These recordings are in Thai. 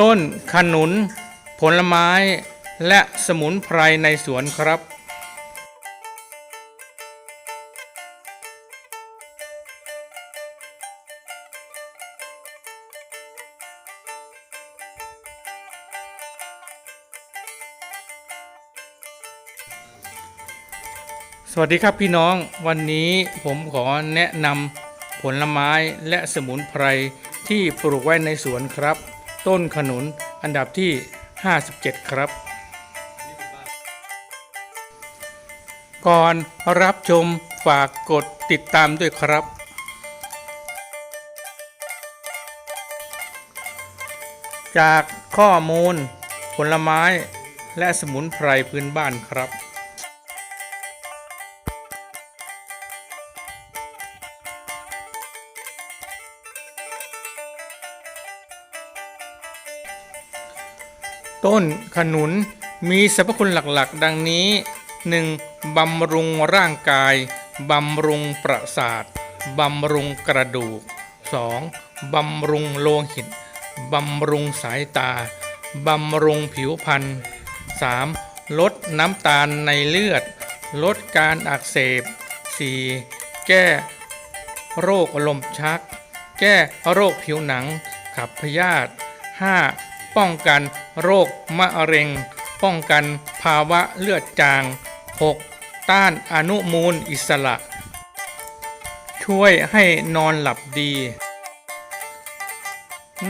ต้นขนุน ผลไม้ และสมุนไพรในสวนครับ สวัสดีครับพี่น้องวันนี้ผมขอแนะนำผลไม้และสมุนไพรที่ปลูกไว้ในสวนครับ ต้นขนุนอันดับที่ 57 ครับ ก่อนรับชมฝากกดติดตามด้วยครับ จากข้อมูล ผลไม้และสมุนไพรพื้นบ้านครับ ต้นขนุนมีสรรพคุณหลักๆ ดังนี้ 1. บำรุงร่างกาย บำรุงประสาท บำรุงกระดูก 2. บำรุงโลหิต บำรุงสายตา บำรุงผิวพรรณ 3. ลดน้ำตาลในเลือด ลดการอักเสบ 4. แก้โรคลมชัก แก้โรคผิวหนัง ขับพยาธิ 5. ป้องกันโรคมะเร็ง ป้องกันภาวะเลือดจาง 6. ต้านอนุมูลอิสระ ช่วยให้นอนหลับดี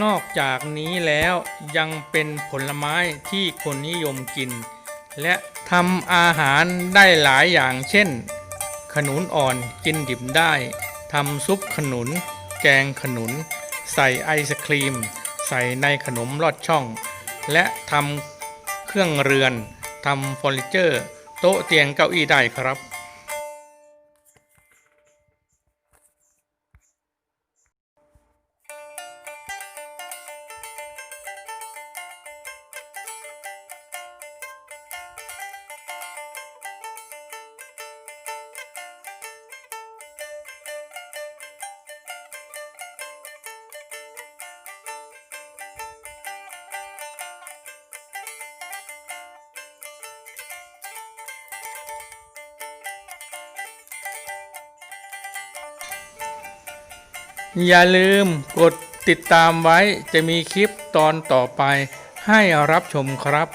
นอกจากนี้แล้วยังเป็นผลไม้ที่คนนิยมกิน และทำอาหารได้หลายอย่างเช่น ขนุนอ่อนกินดิบได้ทำซุปขนุน แกงขนุน ใส่ไอศครีม ใส่ในขนมลอดช่อง และทำเครื่องเรือนทำเฟอร์นิเจอร์ โต๊ะเตียงเก้าอี้ได้ครับ อย่าลืมกดติดตามไว้จะมีคลิปตอนต่อไปให้รับชมครับ